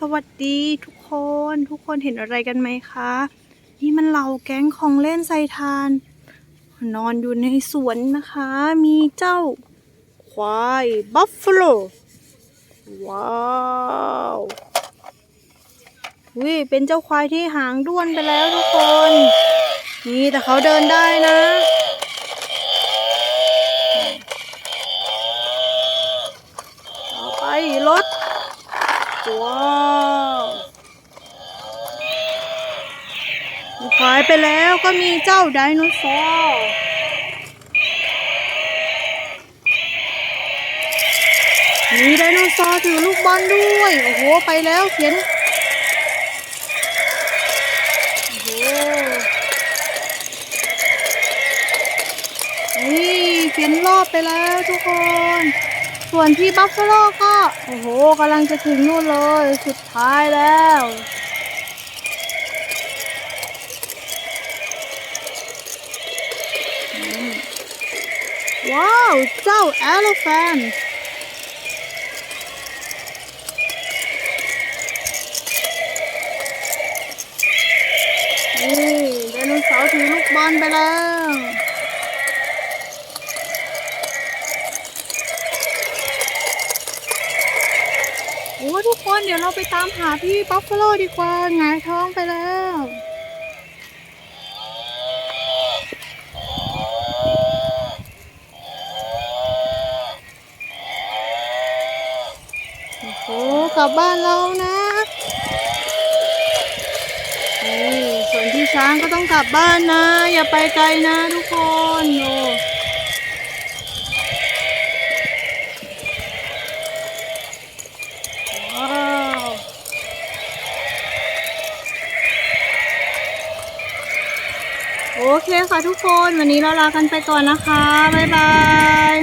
สวัสดีทุกคน ทุกคนเห็นอะไรกันไหมคะ นี่มันเหล่าแก๊งของเล่นไซทาน นอนอยู่ในสวนนะคะ มีเจ้า ควายบัฟฟาโลว้าววิเป็นเจ้าควายที่หางด้วนไปแล้วทุกคน นี่แต่เขาเดินได้นะ ต่อไปรถ ว้าวขายไปแล้วก็มีเจ้าไดโนเสาร์มีไดโนเสาร์ถือลูกบอลด้วย โอ้โห ไปแล้วเขียนโอ้โหนี่เขียนรอบไปแล้วทุกคน ส่วนที่บัฟฟาโลก็ โอ้โหกำลังจะถึงนู่นเลย สุดท้ายแล้วว้าว เจ้าแอลแฟนนี่ไดโนเสาร์ถือลูกบอลไปแล้ว ทุกคนเดี๋ยวเราไปตามหาพี่บัฟฟาโลดีกว่าหงายท้องไปแล้วโอ้โหกลับบ้านเรานะส่วนที่ช้างก็ต้องกลับบ้านนะ อย่าไปไกลนะทุกคนโอ้ โอเคค่ะทุกคน วันนี้เราลากันไปก่อนนะคะ บ๊ายบาย